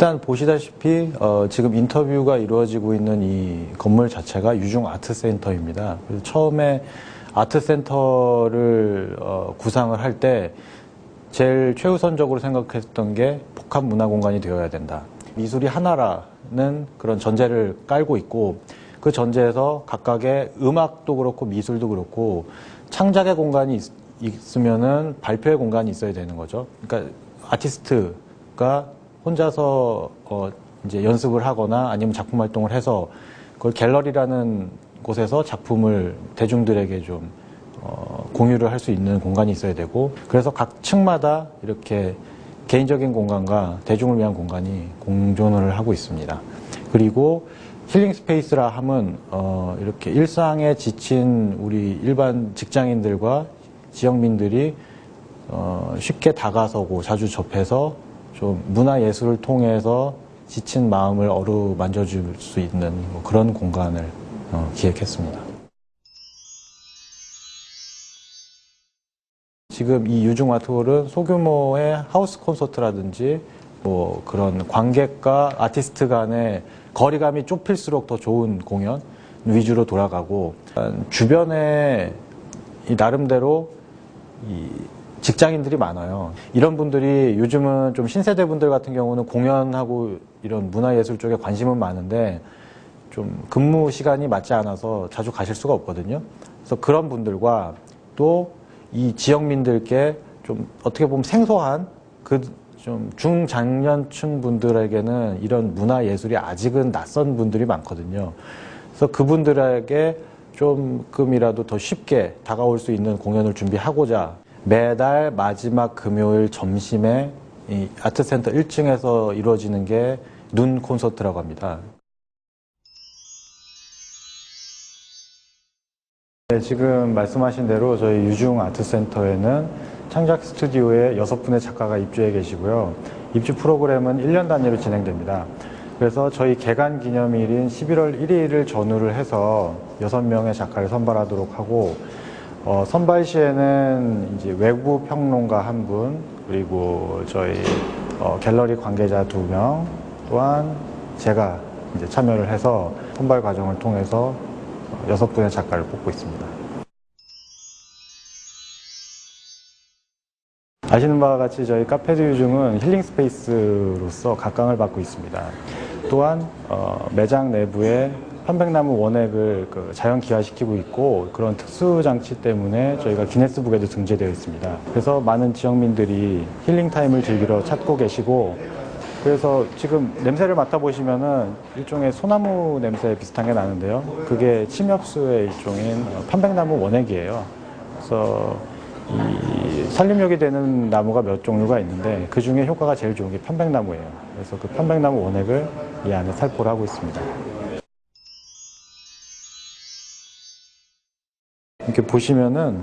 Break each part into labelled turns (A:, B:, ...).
A: 일단 보시다시피 어, 지금 인터뷰가 이루어지고 있는 이 건물 자체가 유중 아트센터입니다. 처음에 아트센터를 어, 구상을 할 때 제일 최우선적으로 생각했던 게 복합 문화 공간이 되어야 된다. 미술이 하나라는 그런 전제를 깔고 있고 그 전제에서 각각의 음악도 그렇고 미술도 그렇고 창작의 공간이 있, 있으면은 발표의 공간이 있어야 되는 거죠. 그러니까 아티스트가 혼자서 어 이제 연습을 하거나 아니면 작품 활동을 해서 그걸 갤러리라는 곳에서 작품을 대중들에게 좀 어, 공유를 할 수 있는 공간이 있어야 되고 그래서 각 층마다 이렇게 개인적인 공간과 대중을 위한 공간이 공존을 하고 있습니다. 그리고 힐링 스페이스라 함은 어, 이렇게 일상에 지친 우리 일반 직장인들과 지역민들이 어, 쉽게 다가서고 자주 접해서 좀 문화 예술을 통해서 지친 마음을 어루만져 줄 수 있는 뭐 그런 공간을 어, 기획했습니다. 지금 이 유중 아트홀은 소규모의 하우스 콘서트라든지 뭐 그런 관객과 아티스트 간의 거리감이 좁힐수록 더 좋은 공연 위주로 돌아가고 주변에 이 나름대로 이 직장인들이 많아요. 이런 분들이 요즘은 좀 신세대 분들 같은 경우는 공연하고 이런 문화예술 쪽에 관심은 많은데 좀 근무 시간이 맞지 않아서 자주 가실 수가 없거든요. 그래서 그런 분들과 또 이 지역민들께 좀 어떻게 보면 생소한 그 좀 중장년층 분들에게는 이런 문화예술이 아직은 낯선 분들이 많거든요. 그래서 그분들에게 조금이라도 더 쉽게 다가올 수 있는 공연을 준비하고자 매달 마지막 금요일 점심에 이 아트센터 1층에서 이루어지는 게 눈 콘서트라고 합니다. 네, 지금 말씀하신 대로 저희 유중 아트센터에는 창작 스튜디오에 여섯 분의 작가가 입주해 계시고요. 입주 프로그램은 1년 단위로 진행됩니다. 그래서 저희 개관 기념일인 11월 1일을 전후를 해서 여섯 명의 작가를 선발하도록 하고 어, 선발 시에는 이제 외부 평론가 한 분, 그리고 저희 어, 갤러리 관계자 두 명, 또한 제가 이제 참여를 해서 선발 과정을 통해서 여섯 분의 작가를 뽑고 있습니다. 아시는 바와 같이 저희 카페드 유중은 힐링 스페이스로서 각광을 받고 있습니다. 또한 어, 매장 내부에 편백나무 원액을 그 자연 기화시키고 있고 그런 특수 장치 때문에 저희가 기네스북에도 등재되어 있습니다. 그래서 많은 지역민들이 힐링 타임을 즐기러 찾고 계시고 그래서 지금 냄새를 맡아보시면은 일종의 소나무 냄새 비슷한 게 나는데요. 그게 침엽수의 일종인 편백나무 원액이에요. 그래서 이 산림욕이 되는 나무가 몇 종류가 있는데 그 중에 효과가 제일 좋은 게 편백나무예요. 그래서 그 편백나무 원액을 이 안에 살포를 하고 있습니다. 이렇게 보시면은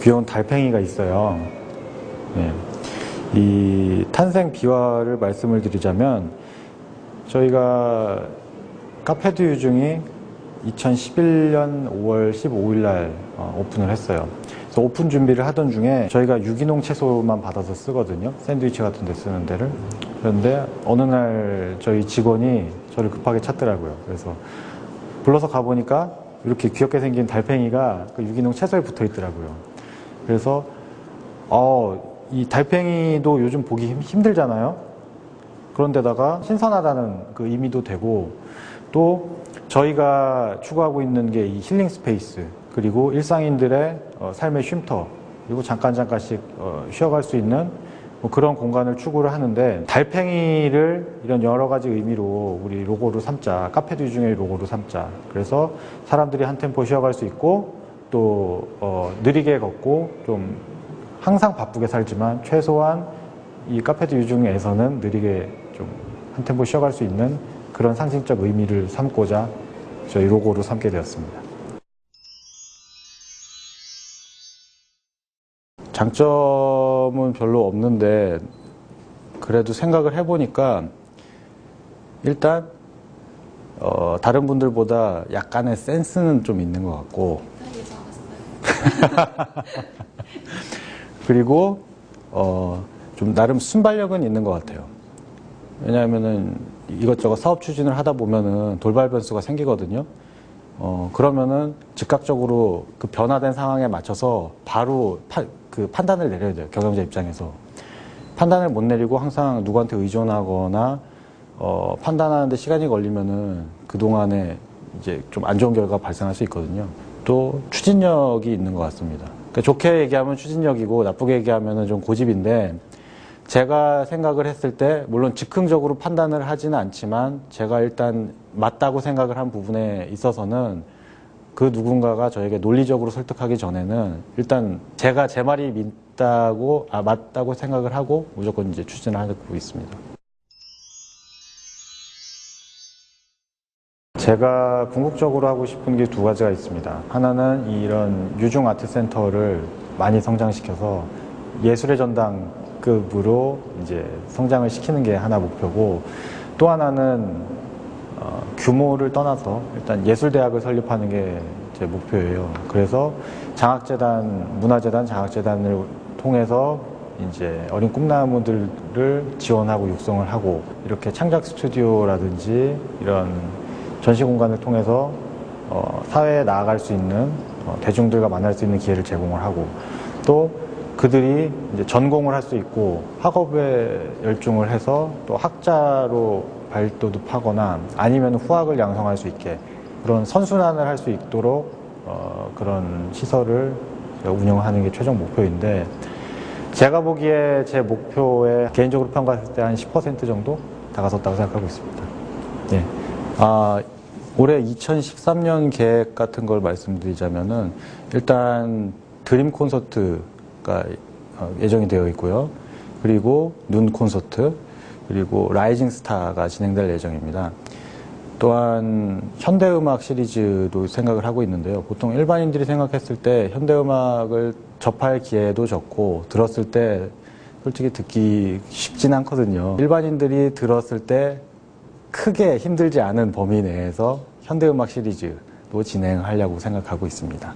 A: 귀여운 달팽이가 있어요. 네. 이 탄생 비화를 말씀을 드리자면 저희가 카페드 유중이 2011년 5월 15일 날 어, 오픈을 했어요. 그래서 오픈 준비를 하던 중에 저희가 유기농 채소만 받아서 쓰거든요. 샌드위치 같은 데 쓰는 데를. 그런데 어느 날 저희 직원이 저를 급하게 찾더라고요. 그래서 불러서 가보니까 이렇게 귀엽게 생긴 달팽이가 그 유기농 채소에 붙어 있더라고요. 그래서 어, 이 달팽이도 요즘 보기 힘들잖아요. 그런데다가 신선하다는 그 의미도 되고 또 저희가 추구하고 있는 게 이 힐링 스페이스 그리고 일상인들의 어, 삶의 쉼터 그리고 잠깐 잠깐씩 어, 쉬어갈 수 있는 뭐 그런 공간을 추구를 하는데 달팽이를 이런 여러 가지 의미로 우리 로고로 삼자 카페도 중에 로고로 삼자 그래서 사람들이 한 템포 쉬어갈 수 있고 또 어, 느리게 걷고 좀 항상 바쁘게 살지만 최소한 이 카페도 유중에서는 느리게 좀 한 템포 쉬어갈 수 있는 그런 상징적 의미를 삼고자 저희 로고로 삼게 되었습니다. 장점은 별로 없는데 그래도 생각을 해보니까 일단 어, 다른 분들보다 약간의 센스는 좀 있는 것 같고 그리고 어, 좀 나름 순발력은 있는 것 같아요. 왜냐하면은 이것저것 사업 추진을 하다 보면은 돌발 변수가 생기거든요. 어, 그러면은 즉각적으로 그 변화된 상황에 맞춰서 바로 파- 그 판단을 내려야 돼요. 경영자 입장에서. 판단을 못 내리고 항상 누구한테 의존하거나 어, 판단하는데 시간이 걸리면은 그동안에 이제 좀 안 좋은 결과가 발생할 수 있거든요. 또 추진력이 있는 것 같습니다. 그러니까 좋게 얘기하면 추진력이고 나쁘게 얘기하면 좀 고집인데 제가 생각을 했을 때 물론 즉흥적으로 판단을 하지는 않지만 제가 일단 맞다고 생각을 한 부분에 있어서는 그 누군가가 저에게 논리적으로 설득하기 전에는 일단 제가 제 말이 믿다고 아 맞다고 생각을 하고 무조건 이제 추진을 하고 있습니다. 제가 궁극적으로 하고 싶은 게 두 가지가 있습니다. 하나는 이런 유중 아트 센터를 많이 성장시켜서 예술의 전당급으로 이제 성장을 시키는 게 하나 목표고 또 하나는 어, 규모를 떠나서 일단 예술대학을 설립하는 게 제 목표예요. 그래서 장학재단, 문화재단, 장학재단을 통해서 이제 어린 꿈나무들을 지원하고 육성을 하고 이렇게 창작 스튜디오라든지 이런 전시 공간을 통해서 어, 사회에 나아갈 수 있는 어, 대중들과 만날 수 있는 기회를 제공을 하고 또 그들이 이제 전공을 할 수 있고 학업에 열중을 해서 또 학자로 발돋움하거나 아니면 후학을 양성할 수 있게 그런 선순환을 할 수 있도록 어, 그런 시설을 운영하는 게 최종 목표인데 제가 보기에 제 목표에 개인적으로 평가했을 때 한 10% 정도 다가섰다고 생각하고 있습니다. 예. 아, 올해 2013년 계획 같은 걸 말씀드리자면은 일단 드림 콘서트가 어, 예정이 되어 있고요. 그리고 눈 콘서트, 그리고 라이징 스타가 진행될 예정입니다. 또한 현대음악 시리즈도 생각을 하고 있는데요. 보통 일반인들이 생각했을 때 현대음악을 접할 기회도 적고 들었을 때 솔직히 듣기 쉽진 않거든요. 일반인들이 들었을 때 크게 힘들지 않은 범위 내에서 현대음악 시리즈도 진행하려고 생각하고 있습니다.